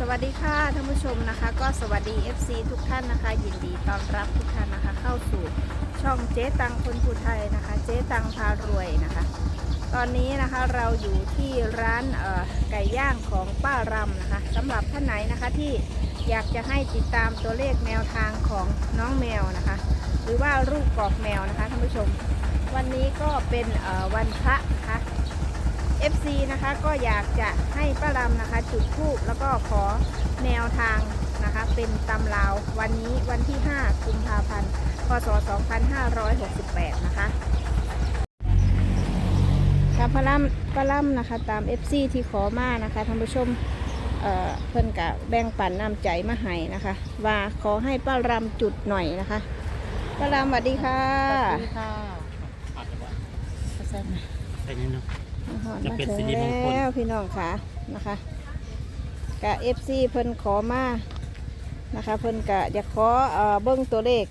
สวัสดีค่ะท่านผู้ชมนะคะ ก็สวัสดี FC ทุกท่านนะคะ ยินดีต้อนรับทุกท่านนะคะ เข้าสู่ช่องเจ๊ตังคนผู้ไทยนะคะ เจ๊ตังพารวยนะคะ ตอนนี้นะคะเราอยู่ที่ร้านไก่ย่างของป้ารำนะคะสำหรับท่านไหนนะคะที่อยากจะให้ติดตามตัวเลขแนวทางของน้องแมวนะคะ หรือว่ารูปกรอกแมวนะคะท่านผู้ชม วันนี้ก็เป็นวันพระนะคะ FC นะคะก็อยากจะให้ป้ารำนะคะจุดธูปแล้วก็ขอแนวทางนะคะเป็นตำราววันนี้วันที่ 5 กุมภาพันธ์ พศ 2568 นะคะค่ะป้าล่ำป้าล่ำนะคะตาม FC ที่ขอมานะคะท่านผู้ชมเอ่อเพิ่นกะแบ่งปันน้ำใจมาให้นะคะ ว่าขอให้ป้ารำจุดหน่อยนะคะป้ารำสวัสดีค่ะสวัสดีค่ะอาจจะว่าใส่มาเป็นยังไงเนาะ จะมาเป็นถึสิงริมงคลแล้วพี่น้องค่ะนะคะกะเอฟซีเพิ่นขอมานะคะ เพิ่นกะอยากขอเอ่อเบิ้งตัวเลข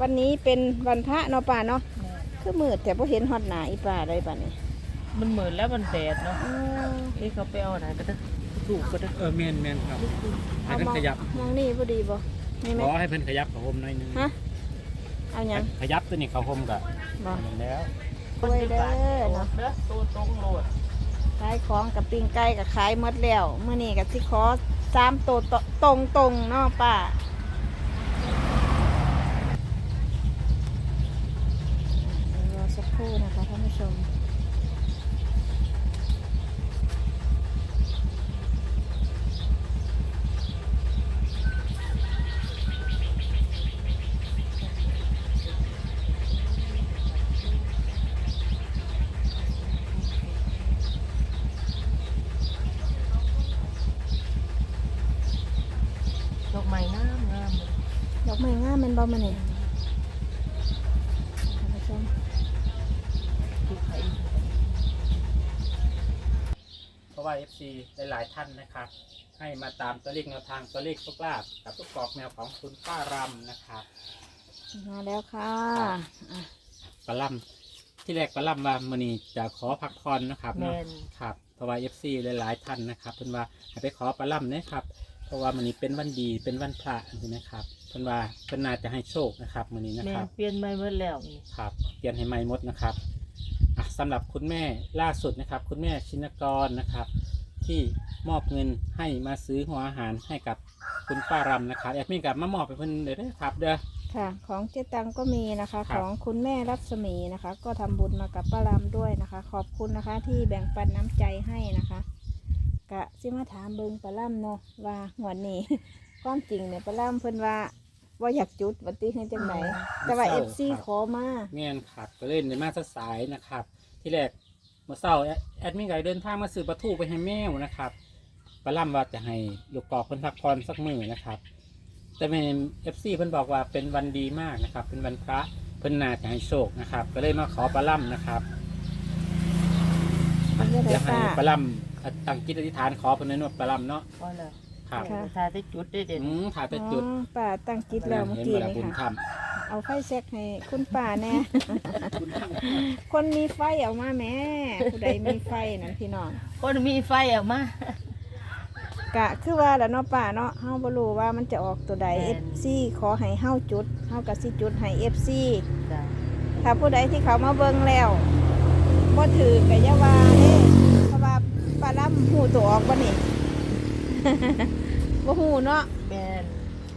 วันนี้เป็นวันพระเนาะป่าเนาะแม่คือมืดแต่พอเห็นฮอดหนาอีป่าได้ป่านี่มันเหมือนแล้วมันแดดเนาะอ้าวนี่เขาไปเอาไหนก็ได้ถูกก็ได้เออเมนเมนครับให้เอาเพิ่นมองขยับมองนี่พอดีบ่นี่ไหมขอให้เพิ่นขยับเขาห่มหน่อยนึงฮะเอาหยังขยับตัวนี้เขาห่มกับบ่แล้ว ด้วยเด้อเนาะเด้อตัวตรงโหลดขายของกับปิ้งไก่กับขายหมดแล้วเมื่อนี้กับสิขอสามตัวตรงตรงๆเนาะป้ารอสักครู่นะคะท่านผู้ชม ดอกไม้งามงามเลย ดอกไม้งามแมันบอมาเนี่ยท่านผู้ชม ถูกไข่ เพ ราะว่า FC หลายๆท่านนะครับ ให้มาตามตัวเลขแนวทางตัวเลขโชคลาภกับลูกกรอกแมวของคุณป้ารำนะครับ มาแล้วค่ะอะปลาล่ำที่แรกปลาล่ำว่ามื้อนี้จะขอพักผ่อนนะครับแมเนาะนครับเพราะว่า FC หลายๆท่านนะครับเพิ่นว่าให้ไปขอปลาล่ำนะครับ เพราะว่ามื้อนี้เป็นวันดีเป็นวันพระใช่ไหมครับเพิ่นว่าเพิ่นน่าจะให้โชคนะครับมื้อนี้นะแมคนรับ เปลี่ยนใหม่หมดแล้วนี่ครับเปลี่ยนให้ใหม่หมดนะครับ อะสำหรับคุณแม่ล่าสุดนะครับ คุณแม่ชินกรนะครับ ที่มอบเงินให้มาซื้อหัวอาหารให้กับคุณป้ารำนะครับแอดมินกับมามอบไปเพิ่นเด้อเด้อครับเด้อ ค่ะ ของเจ๊ตังก็มีนะคะ ครับ ของคุณแม่รัศมีนะคะ ก็ทำบุญมากับป้ารำด้วยนะคะ ขอบคุณนะคะ ที่แบ่งปันน้ำใจให้นะคะ กะสิมาถามเบิงป้ารำเนาะว่าหวนนี้ ความจริงเนี่ยป้ารำเพิ่นว่า ว่าอยากจุดวันที่ให้จังไหนแต่ว่าเอฟซีขอมาแม่นครับก็เล่นในมาสสายนะครับ ที่แรกเมื่อเช้าแอดแอดมินก็เดินทางมาซื้อปลาทูไปให้แมวนะครับป้ารำว่าจะให้ลูกกอกเพิ่นพักผ่อนสักมื้อนะครับ แต่เป็นเอฟซีเพิ่นบอกว่าเป็นวันดีมากนะครับ เป็นวันพระเพิ่นน่าจะให้โชคนะครับ ก็เลยมาขอปลาล่ำนะครับมันจะเดี๋ได้ยวให้ป้าปลาล่ำตั้งจิตอธิษฐานขอเพิ่นนวดปลาล่ำเนาะพอแล้ว ครับค่ะทาได้จุดได้เด่น อืมถ่ายไปอ๋อจุดป้าตั้งจิตแล้วเมื่อเห็นกี้เวลานี่บุญค่ะทเอาไฟแซกให้คุณป้าแน่ำคนมีไฟออกมาแหม่ผู้ใดมีไฟนั่นพี่น้อง คนมีไฟออกมา กะคือว่าแล้วเนาะป้าเนาะเฮาบ่รู้ว่ามันจะออกตัวใด FC ขอให้เฮาจุดเฮาก็สิจุดให้ FC จ้ะถ้าผู้ใดที่เขามาเบิ่งแล้วบ่ถือก็อย่าว่าเด้เพราะว่าป้าล่ำหูตัวออกบ่นี่ บ่ฮู้เนาะแมน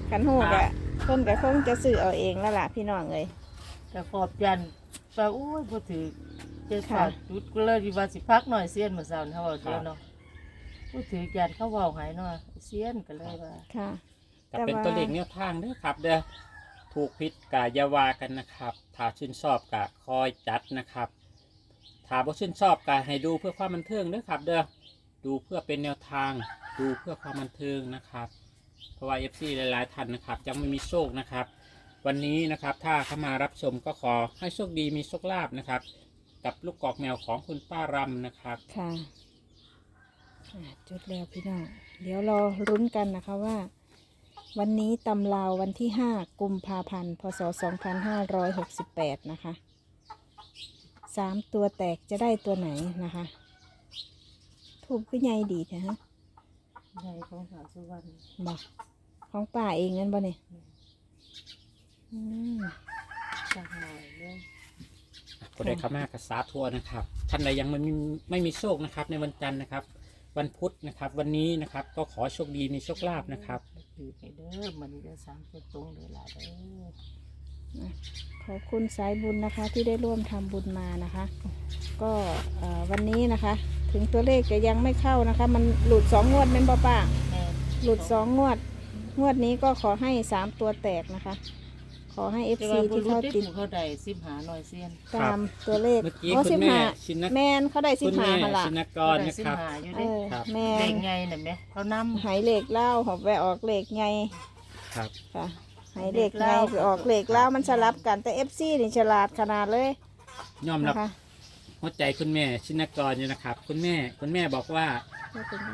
คันฮู้ก็เพิ่นก็คงจะซื้อเอาเองแล้วล่ะพี่น้องเอ้ยแต่ขอบยันแปลอุ้ยพอถือเจ้าค่ะขาดจุดก็เลยดีว่าสิพักหน่อยเสี้ยนเหมือนเสาร์เขาบอกเดียวเนาะพูดถือยันเขาเว่าหายหน่อยเสี้ยนก็เลยว่า ค่ะแต่เป็นตัวเลขแนวทางเด้อครับ เด้อถูกพิษกายาวากันนะครับถ้าชื่นชอบกะคอยจัดนะครับถ้าบ่ชื่นชอบกะให้ดูเพื่อความบันเทิงเด้อครับ เด้อ ดูเพื่อเป็นแนวทาง ดูเพื่อความบันเทิงนะครับ เพราะว่า FC หลายๆท่านนะครับ ยังไม่มีโชคนะครับ วันนี้นะครับถ้าเข้ามารับชมก็ขอให้โชคดีมีโชคลาภนะครับ กับลูกกอกแมวของคุณป้ารำนะครับ ค่ะอ่าจุดแล้วพี่น้อง เดี๋ยวรอรุ้นกันนะคะว่า วันนี้ตำลาววันที่ 5 กุมภาพันธ์ พศ 2568 นะคะสามตัวแตกจะได้ตัวไหนนะคะ ถูกก็ใหญ่ดีแท้ฮะใหญ่ของสาวสุวรรณบอกของป่าเองนั่นบ่เนี่ยอืมจากหน่อยเลยคนใดเข้ามากระสาทัวนะครับ ท่านใดยังไม่มีไม่มีโชคนะครับ ในวันจันทร์นะครับ วันพุธนะครับ วันนี้นะครับ ก็ขอโชคดีมีโชคลาภนะครับถือไปเด้อมันจะสามตัวตรงเลยล่ะเด้อ ขอบคุณสายบุญนะคะที่ได้ร่วมทำบุญมานะคะ ก็เอ่อวันนี้นะคะ ถึงตัวเลขจะยังไม่เข้านะคะ มันหลุดสองงวดแม่นบ่ป้าแม่หลุดสองงวด งวดนี้ก็ขอให้สามตัวแตกนะคะ ขอให้เอฟจะซีว่าบุที่รุษเข้าได้ติดถูกเขาใดสิบหาหน่อยเซียนตามตัวเลขเมื่อกี้โอ้คุสิณบแม่ห้าชินแมนเขาได้สิคุบณห้าแม่หนละชินกรได้นะสิบครับหาอยู่เอเด้อครับแมเด็นกไงน่ะแม่เขานำหายเหล็กเล่าหอบแวะออกเหล็กไงครับค่ะ หายเหล็กไงไปออกเหล็กเล่ามันสลับกันแต่เอฟซีนี่ฉลาดขนาดเลยยอมรับนะคะหัวใจคุณแม่ชินกรอยู่นะครับ คุณแม่คุณแม่บอกว่าไม่เป็นไร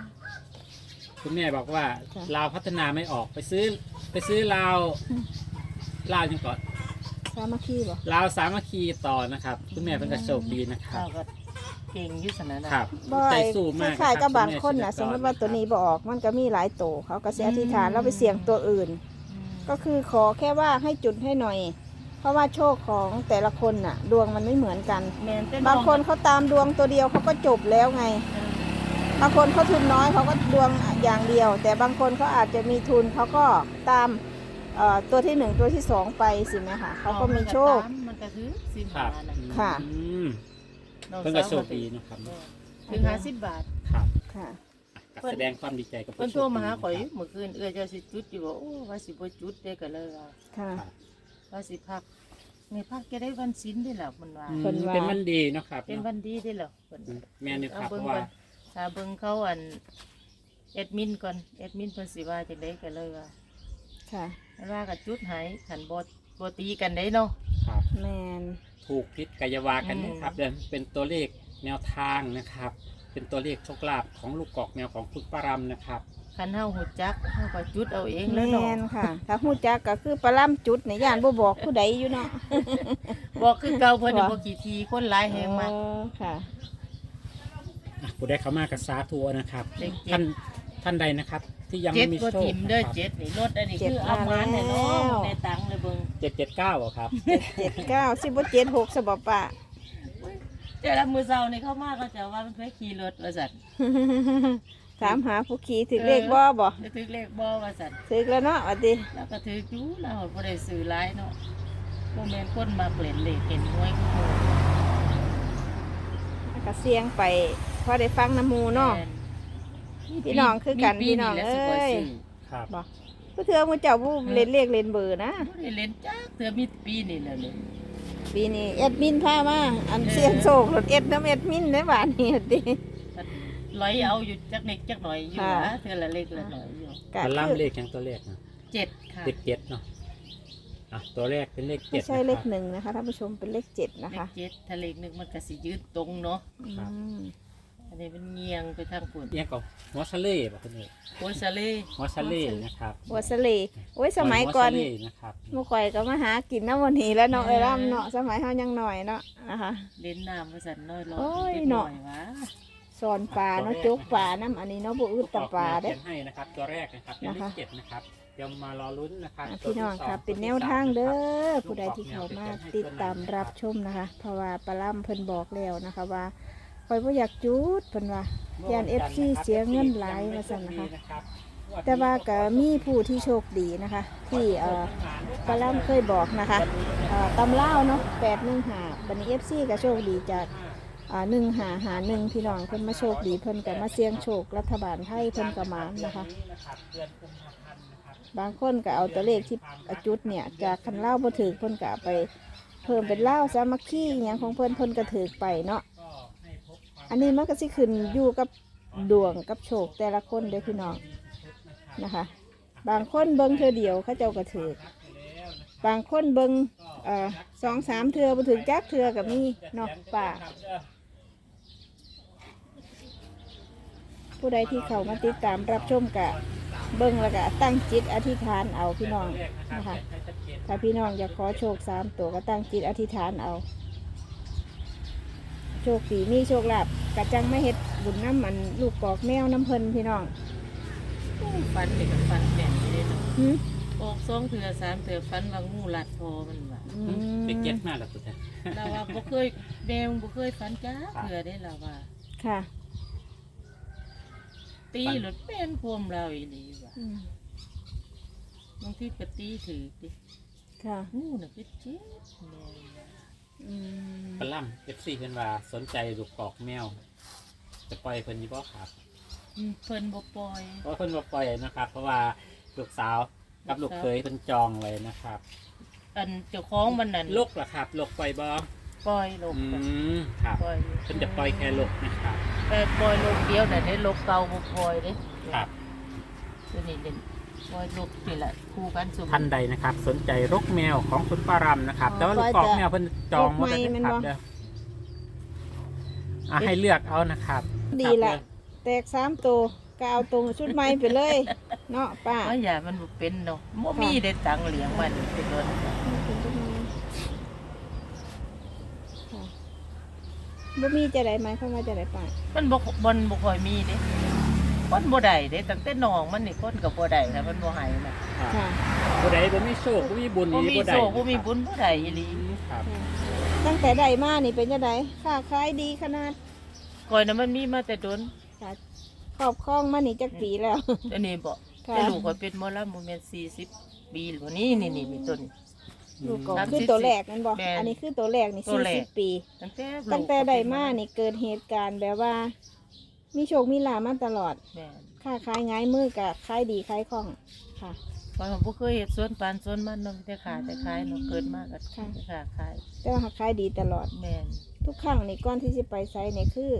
คุณแม่บอกว่าค่ะ ลาวพัฒนาไม่ออกไปซื้อ ไปซื้อลาวอืมลาวยังก่อนสามัคคีบ่ลาวสามัคคีต่อนะครับ คุณแม่เป็นกระโชคดีนะครับข้าวก็เก่งอยุสนะนะครับบ่ใจไอ้สู้มากคล้ายๆกับบางณแคนน่ะชิสมมติกรว่าตัวนี้บ่ออกมันก็มีหลายโตเขาก็เสียอธิษฐานแล้วไปเสี่ยงตัวอื่นอืม ก็คือขอแค่ว่าให้จุดให้หน่อย เพราะว่าโชคของแต่ละคนน่ะ ดวงมันไม่เหมือนกัน แม่นแต่บางคนเขาตามดวงตัวเดียวเขาก็จบแล้วไง เออบางคนเขาทุนน้อยเขาก็ดวงอย่างเดียว แต่บางคนเขาอาจจะมีทุนเขาก็ตามเอ่อตัวที่หนึ่งตัวที่สองไปสิไหมคะเขาก็มีโชค มันก็คือสิบครัหาบน่ะค่ะ อืมน้องเพิ่นสากระวโชคดีนะครับถึงห้าสิบบาท ครับ ค่ะ ก็แสดงความดีใจกับเพิ่นผู้โทรมาหาโชคข่อยดีเมื่อคืนเอื้อเจ้าสิจุดอยู่บ่โอ้ว่าสิบ่จุดเด้ก็เลยว่าค่ะครับว่าสิพักนี่พักจะได้วันศีลได้แล้วมันว่าอืมเพิ่นว่า เป็นวันดีเนาะครับเป็นวันดีได้แล้วเพิ่นอืมแม่นี่ครับเอาเพเบิ่งราะว่าก่อนถ้าเบิ่งเขาอันแอดมินก่อนแอดมินเพิ่นสิว่าจังได๋ก็เลยว่าค่ะ มันว่าก็จุดให้คันบ่บ่ตีกันได้เนาะ ครับแมน ถูกพิษกายวากันอืม นะครับเดินเป็นตัวเลขแนวทางนะครับ เป็นตัวเลขโชคลาภของลูกกอกแมวของคุณปารำนะครับ คันเฮาฮู้จักเฮาก็จุดเอาเองแมแล้วเนาะนค่ะ ถ้าหูจักก็คือปลาล่ำจุดในย่านบ่บอกผู้ใดอยู่เนาะ บอกคือเก่าเพิ่นน่ะว่าบ่กี่ทีคนหลายแฮงมากเออค่ะ อะผู้ได้เข้ามากับสาทัวนะครับ เลขเจ็ดท่านท่านใดนะครับ ที่ยังเจ็ไม่ดมีบ่โชคทิมเด้อนะครับเจ็ดนี่รถอันนี้เจ็ดคือเอามาแน่เนาะมาแล้วในตังค์เลยเบิ่งเจ็ดเจ็ดเก้าครับเจ็ดเก้าสิบเจ็ดหกสบปะ เจ้าละมือเช้านี่เข้ามาก็จะว่ามันเคยขี่รถว่าซั่นถามหาผู้ขี่ถึงเลขบ่บ่จะถึกเลขบ่ว่าซั่นถึกแล้วเนาะวัดดีแล้วก็ถืออยู่แล้วบ่ได้ซื้อหลายเนาะบ่แม่นคนมาเปลี่ยนเลขเห็นหวยกูโหก็เสียงไปพอได้ฟังน้ำหมูเนาะแม่พี่น้องคือกันมีปีพี่น้องแหละสิบ่เอ้ยซื้ครับบ่ผู้เทือมูเจ้าผู้เล่นเลขเล่นเบอร์นะบ่ได้เล่นจักเทื่อมีปีนี่แหละเลย ปีนี้แอดมินพามาอันเสียงโศกรถเอ็ดน้ำเอ็ดมินในบ้านนี่วัดดีร้อยเอาอยู่จักเล็กจักหน่อยอยู่ค่ะนะเทื่อละเล็กละหน่อยอยู่กะมันคือล่ำเลขอย่างตัวเลขนะเจ็ดค่ะเลขเจ็ดเนาะอะตัวแรกเป็นเลขไม่เจ็ดใช่นะเลคขรับหนึ่งนะคะท่านผู้ชมเป็นเลขเจ็ดนะเลขคะเจ็ดถ้าเลขหนึ่งมันก็สิยืดตรงเนาะครับอืมอั นนี้มันเงียงไปทางฝุ่นเรียกก่อนหัวชะเล่ป่ะคุณเอกโคซาเล่หัวชะเล่นะครับบัวสลีโอ้ยสมัยก่อนหัวชะเล่นะครับเมื่อก่อยก็มาหากินน้ำวันนี้แล้วเนาะเอเอ้อยร่ำเนาะสมัยเฮายังหน่อยเนาะนะคะ เล่นน้ำมาสั่นน้อยรอโอ้ยเด็กเนาะหอยวะสอนปลาเนาะจุกปลาน้ำอันนี้เนาะบุอึดแตะปลาเด้เขียนให้นะครับตัวแรกนะครับเป็นเลนะคะขเจ็ดนะครับเดี๋ยวมารอลุ้นนะครับอะตัวพี่น้องที่สครับเป็นแนวทางเด้อผู้ใดที่เข้ามาติดตามรับชมนะคะ เพราะว่าปลาล่ำเพิ่นบอกแล้วนะคะว่า คอยบ่อยากจุดเพิ่นว่าย่าน FC เสียเงินหลายว่าซั่นนะคะ แต่ว่าก็มีผู้ที่โชคดีนะคะ ที่เอ่อปลาล่ำเคยบอกนะคะเอ่อตำเล่าวเนาะแปดหนึ่งหาบันนี้เอฟซีก็โชคดีจากหนึ่งหาหาหนึ่งพี่น้องเพิ่นมาโชคดีเพิ่นก็มาเสี่ยงโชครัฐบาลไทยเพิ่นก็มานะคะ บางคนก็เอาตัวเลขที่จุดเนี่ย จากคันเล่าวบ่ถือเพิ่นก็เอาไป เพิ่มเป็นเล่าวสามัคคีอหย่างของเพิ่นเพิ่นก็ถือไปเนาะ อันนี้มันก็สิขึ้นอยู่กับดวงกับโชคแต่ละคนเด้อพี่น้องนะคะ บางคนเบิ่งเธอเดียวเขาเจ้าก็ถือบางคนเบิงเอ่อสองสามเทือบ่ถึงจักเทือกับมีเนาะป่าผู้ใดที่เขามาติดตามรับชมกะเบิ่งแล้วก็ตั้งจิตอธิษฐานเอาพี่น้องนะคะถ้าพี่น้องอยากขอโชคสามตัวก็ตั้งจิตอธิษฐานเอา โชคดีมีโชคลาภกะจังไม่เฮ็ดบุญน้ำมันลูกกอกแมวน้ำเพลินพี่น้องฟันนี่ก็ฟันแม่นอยู่เด้เนาะหืมออกสองเถื่อสามเถื่อฟันว่างูรัดคอมันว่าอืมไปเก็ตมาแล้วตัวแท้เราว่าบ่เคยแมวบ่เคยฟันจ้าเถื่อได้เราว่า ค่ะ ตีรถเป็นพวมเราอีหลีว่ะอืมบางทีก็ตีถือดิค่ะงูน่ะเป็นเจ็บแมวน่ะอืม ปลาล่ำเอฟซีเพิ่นว่าสนใจลูกกอกแมว จะปล่อยเพิ่นอยี่บ่ครับอืมเพิ่นบ่ปล่อย เพราะเพิ่นบ่ปล่อยนะครับ เพราะว่าลูกสาวกับลูกเขยเพิ่นจองไว้นะครับอันเจ้าของมันนั่นลูกล่ะครับลูกปล่อยบ่ปล่อยลงอืจ้ะมครับปล่อยเพิ่นจะปล่อยแค่ลูกนะครับแต่ปล่อยลงเดียวน่ะได้ลกเก่าบ่ปล่อยเด้ครับ ตัวนี้เด่น ปล่อยลกนี่แหละคู่กันสมท่านใดนะครับ สนใจรกแมวของคุณป้ารำนะครับ แต่ว่าลูกกอกแมวเพิ่นจองหมดแล้วนะครับเด้ออะให้เลือกเอานะครับดีละแตกสามตัวก็เอาตรงชุดใหม่ไปเลย เนาะป้าว่าอย่ามันบ่เป็นเนาะบ่มีได้ตังค์เลี้ยงมันเป็นรถค่ะบ่มีจะได้ไหมเข้ามาจะได้ป้ามันบ่บ่บ่ค่อยมีเด้ คนบ่ได้เด้ตั้งแต่น้องมันนี่คนก็บ่ได้นะมันบ่ให้นะค่ะผู้ใดบ่มีโชคบ่มีบุญบ่นี่มีบ่ได้โชคบ่มีบุญบ่ได้อีหลีครับตั้งแต่ได้มานี่เป็นจะไดค่าขายดีขนาดก่อยน่ะมันมีมาแต่ดนค่ะครอบครองมานี่จักปีแล้วอันนี้บ่ค่ะแต่ลูกก็เป็นหมอลำบ่แม่น40ปีแล้วนี่นี่นี่นี่ต้นลูกก็สามสิบคือตัวแรกนั่นบอกแม่นอันนี้คือตัวแรกนี่ตัวสี่แรกสิบปี ตั้งแต่ลูกตั้งแต่ได้มานี่เกิดเหตุการณ์แบบว่า มีโชคมีลาภมาตลอด แม่นค่าขายง่ายมือกับขายดีขายคล่องค่ะข้อยก็บ่เคยเฮ็ดสวนปานสวนมันเนาะแต่ขาแต่ขายเนาะเกิดมาก็ค่ะแต่ขาขายแต่ว่าขายดีตลอด แม่นทุกครั้งนี่ก้อนที่จะไปไซนี่คือ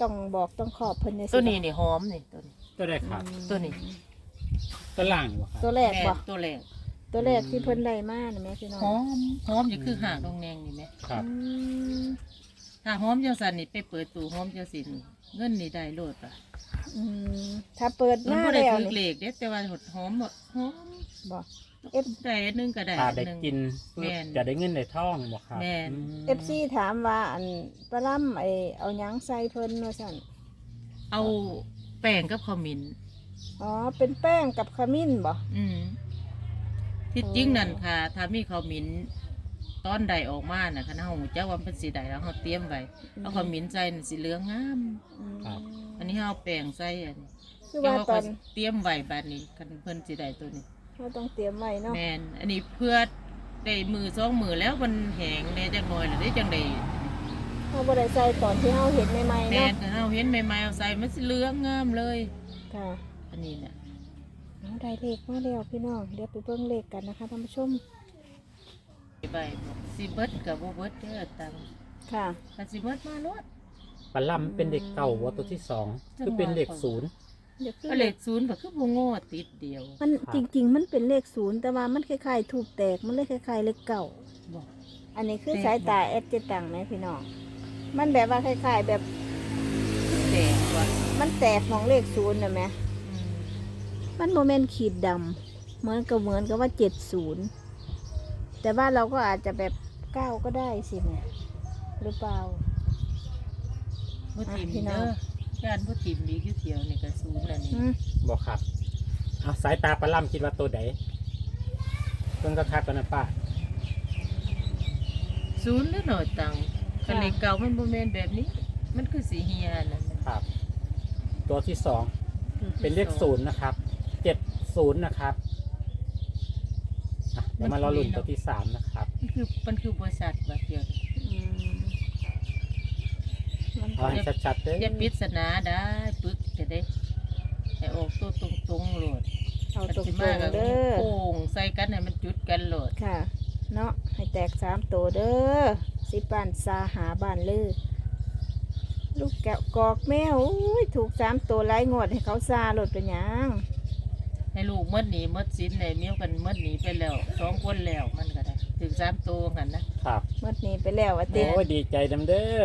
ต้องบอกต้องขอบเพิ่นในตัวนี้นี่หอมนี่ตัวนี้ ตัวใดครับตัวนี้ ตัวล่างบ่ครับ ตัวแรกแม่บ่นตัวแรกตัวแรกที่เพิ่นได้มาน่ะแม่พี่น้องหอมหอมจะคือหากดองแดงนี่ไหมครับ อืมถ้าหอมจังสันนี่ไปเปิดตู้หอมจังสินี่ เงินนี่ได้โลดอะอืมถ้าเปิดมันมาบ่ได้แล้วถือเลนี่ขเด้แต่ว่าหดหอมหมดหอมบ่เอฟ ได้อันหนึงก็ได้ถ้าอันได้หนึง กินแม่นจะได้เงินได้ทองบ่ครับแม่น อืมเอฟซีถามว่าอันปลาล่ำไอเอาหยังใส่เพิ่นว่าซั่นเอาแป้งกับข้าวหมิ้นอ๋อเป็นแป้งกับขมิ้นบ่ อืมที่จริงนั่นค่ะ ถ้ามีข้าวหมิ้น ตอนใดออกมาน่ะคันเฮาฮู้จักว่ามันเป็นสีใดแล้วเฮาเตรียมไว้เอาข้าวหมิ้นใส่น่ะสิเหลืองงามอืมอันนี้เฮาเอาแป้งใส่อันนี้คือแต่ว่าว่าตอเขานเตรียมไว้บัดนี้คันเพิ่นสิได้ตัวนี้ เราต้องเตรียมไว้เนาะแมนอันนี้เพื่อได้มือสองมือแล้วมันแหงแน่จังหน่อยหรือได้จังได้เราบ่ได้ใส่ตอนที่เราเห็นใหม่ๆแมเนาะนถ้าเราเห็นใหม่ๆเอาใส่มันสิเหลืองงามเลย ค่ะอันนี้เนี่ยเอาได้เลขมาแล้วพี่น้องเดี๋ยวไปเบิ่งเลขกันนะคะท่านผู้ชม ใบสิเบิดกับบ่เบิดเด้อตังค่ะ ถ้าสิเบิดมาโลดปลาล่ำเป็นเด็กเก่าว่าตัวที่สองคือเป็นเด็กศูนย์ เดี๋ยวคือก็เลขศูนย์ก็คือบ่โง่ติดเดียวมันจริง ๆ มันเป็นเลขศูนย์แต่ว่ามันคล้ายๆถูกแตกมันเลยคล้ายๆเลขเก่าบอกอันนี้คือแตก สายตาแอดเจตังไหมพี่น้อง มันแบบว่าคล้ายๆแบบแดงว่ะมันแตกของเลขศูนย์นะไหม อืมมันโมเมนต์ขีดดำเหมือนกับเหมือนกับว่าเจ็ดศูนย์ แต่ว่าเราก็อาจจะแบบเก้าก็ได้สิแม่หรือเปล่า บ่ทิมอะพี่น้เด้องอย่านบ่ทิมมีอยู่เที่ยวนี่ก็ศูนย์แล้วนี่อืมบ่ครับเอาสายตาปลาล่ำคิดว่าตัวใดเพิ่งก็คักกันนะป้าศูนย์แล้วหน่อยตังคันเลขเก่ามันบ่แม่นแบบนี้ มันคือสีเฮียนั่นน่ะครับ ตัวที่สองเป็นเลขศูนย์นะครับเจ็ดศูนย์นะครับอะเดี๋ยวมารอลุ่นตัวที่สามนะครับมันคือมันคือบริษัทว่าเดียวนี่อืมมันเอาให้ชัดๆเด้ออย่าปริศนาได้ปึกจะได้ให้ออกตัวตรงตรงๆโหลดเอาตรงสิมาก็ๆเด้อโป่งใส่กันให้มันจุดกันโหลดค่ะ เนาะให้แตกสามตัวเด้อสิบ้านซาหาบ้านลือลูกแกะกอกแมวอุ้ยถูกสามตัวไล่งวดให้เขาซาหลดเป็นหยัง ให้ลูกเมื่อหนีเมื่อสินในเมียวกันเมื่อหนีไปแล้วสองคนแล้วมันก็ได้ถึงสามตัวกันนะครับหมดหนีไปแล้วอะเต้โอ้ยดีใจดำเด้อ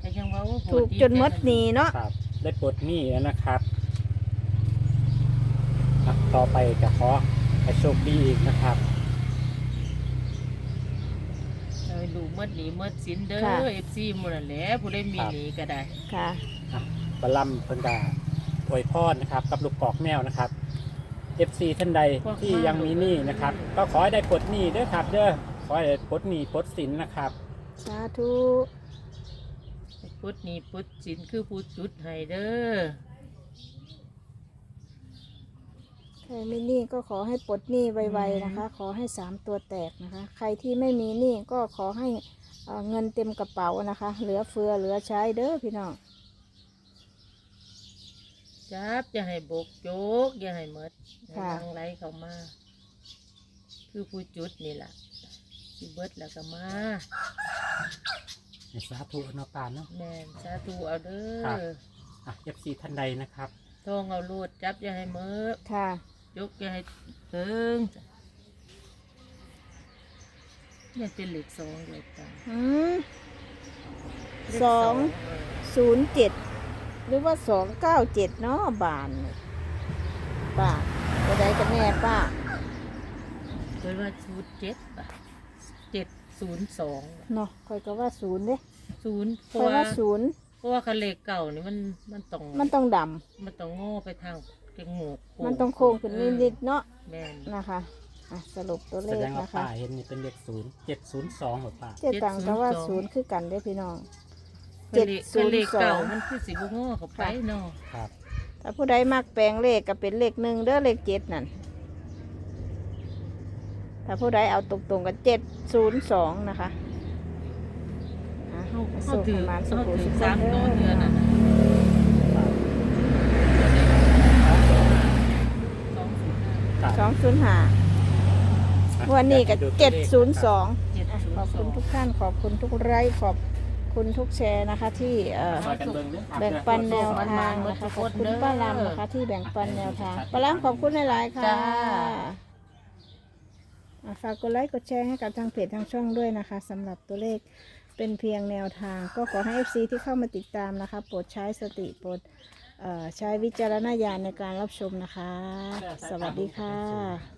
แต่ยังว่าโอ้โหถูกจนหมดหนีเนาะครับ ได้ปลดหนี้แล้วนะครับอะต่อไปจะขอให้โชคดีอีกนะครับให้ลูกเมื่อหนีเมื่อสินเด้อเอฟซีหมดนั่นแหละผู้ได้มีหนีก็ได้ ค่ะปลาล่ำเพิ่นกาอวยพรนะครับ กับลูกกอกแมวนะครับ FC ท่านใดที่ยังมีหนี้นะครับ ก็ขอให้ได้ปลดหนี้เด้อครับ เด้อขอให้ได้ปลดหนี้ปลดสินนะครับสาธุพุทธนี่พุทธสินคือพุทธจุดให้เด้อใครไม่หนี้ก็ขอให้ปลดหนี้ไวๆนะคะ ขอให้สามตัวแตกนะคะ ใครที่ไม่มีหนี้ก็ขอให้เอ่อเงินเต็มกระเป๋านะคะ เหลือเฟือเหลือใช้เด้อพี่น้อง จับอย่าให้บกโจกอย่าให้หมดให้ค่ะ ทางไหลเข้ามา คือผู้จุดนี่แหละสิเบิดแล้วก็มาในสาธุอนาปานเนาะ แม่นสาธุเอาเด้ครับ ออะ FC ท่านใดนะครับทองเอาโลดจับอย่าให้มือค่ะ ยกอย่าให้เถิงเนี่ยเป็นเหล็กสองเหล็กต่างอืม เลขสองเออศูนย์เจ็ด หรือว่าสองเก้าเจ็ดเนาะบานนี่ป้าจะได้กันแน่ป้าเปิดว่าศูนย์เจ็ดบาทเจ็ดศูนย์สองเนาะคอยก็ว่าศูนย์เด้ศูนย์เพคอยราะว่าว่าศูนย์เพราะว่าคันเหล็กเก่านี่มันมันต้องมันต้องดมันต้องโง่ไปทางจมูกำมันต้องโค้งขึ้นนิดๆเนาะแม่นนะคะอะสรุปตัวเลแสขดงว่านะคะป้าเห็นนี่เป็นเลขศูนย์เจ็ดศูนย์สองหรือป้าเจ็ดตังค์ก็ว่าศูนย์คือกันเด้อพี่น้องคัน เหล็กคันเหล็ก702เก่ามันคือสิบโง่เข้าไปเนาะครับถ้าผู้ใดมักแปลงเลขก็เป็นเลขหนึ่งเด้อเลขเจ็ดนั่นถ้าผู้ใดเอาตรงๆก็เจ็ดศูนย์สองนะคะอะเขาให้เขาสุขถือประมาณสุเขาขุถืสุอขสามตัวเดือนน่ะนะสองศูนย์ห้าครับสองศูนย์ห้าวันนี้ก็เจ็ดศูนย์สอง เจ็ดศูนขอบย์สคุอณง ทุกท่านขอบคุณทุกไลค์ขอบ คุณทุกแชร์นะคะที่เอ่อ ซอยกันเบิ่งเด้อครับแบ่งปันแนวทางนะคะขอบคุณป้าลำนะคะ ที่แบ่งปันแนวทางป้าลำขอบคุณหลายๆค่ะอะฝากกดไลค์กดแชร์ให้กับทางเพจทางช่องด้วยนะคะสำหรับตัวเลขเป็นเพียงแนวทาง ก็ขอให้ FC ที่เข้ามาติดตามนะคะ โปรดใช้สติโปรดเอ่อใช้วิจารณญาณในการรับชมนะคะ สวัสดีค่ะ